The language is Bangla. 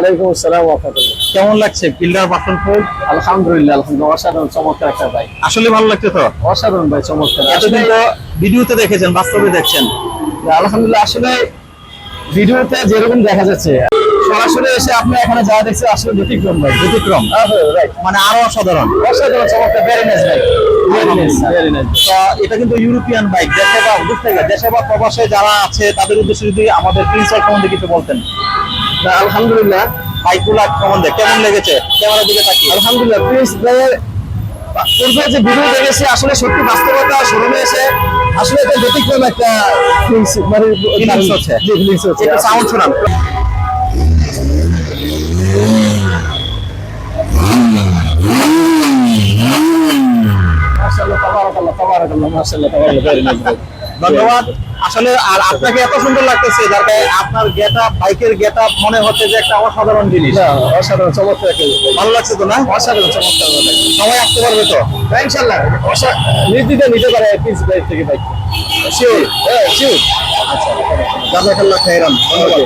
ওয়ালাইকুম আসসালাম কেমন লাগছে পিল্ডার বাটন ফোর আলহামদুলিল্লাহ আলহামদুলিল্লাহ অসাধারণ চমৎকার একটা বাইক আসলে ভালো লাগছে তো? অসাধারণ ভাই চমৎকার। এতদিন তো ভিডিওতে দেখেছেন বাস্তবে দেখছেন। আলহামদুলিল্লাহ আসলে ভিডিওতে যেরকম দেখা যাচ্ছে সরাসরি এসে আপনি এখানে যা দেখছেন আসলে ব্যতিক্রম ভাই ব্যতিক্রম? রাইট মানে আরও অসাধারণ। অসাধারণ চমৎকার ভেরি নাইস ভাই এটা কিন্তু ইউরোপিয়ান বাইক দেশে বা দেশে বা প্রবাসে যারা আছে তাদের উদ্দেশ্যে যদি আমাদের প্রিন্সিপাল সম্বন্ধে কিছু বলতেন। আলহামদুলিল্লাহ। বাইকগুলা সম্বন্ধে কেমন লেগেছে? ক্যামেরার দিকে তাকিয়ে। আলহামদুলিল্লাহ প্রিন্স ভাইয়ের পূর্বে যে ভিডিও দেখেছি আসলে সত্যি বাস্তবতা শোরুমে এসে আসলে এটা ব্যতিক্রম একটা ফিলিংস মানে Feelings হচ্ছে। জি ফিলিংস হচ্ছে একটু সাউন্ড শোনান। মাশাআল্লাহ তাবারাকাল্লাহ তাবারাকাল্লাহ মাশাআল্লাহ তাবারাকাল্লাহ। ভেরি নাইস ধন্যবাদ। আসলে আর আপনাকে এত সুন্দর লাগতেছে যার কারণে আপনার গেট আপ বাইকের গেট আপ মনে হচ্ছে যে একটা অসাধারণ জিনিস। অসাধারণ চমৎকার ভালো লাগছে তো না? অসাধারণ চমৎকার সময় সবাই আসতে পারবে তো? ইনশাল্লাহ। নির্দ্বিধায় নিতে পারে প্রিন্স বাইক থেকে বাইক। শিওর? হ্যাঁ শিওর। জাজাকাল্লাহ খাইরান ধন্যবাদ।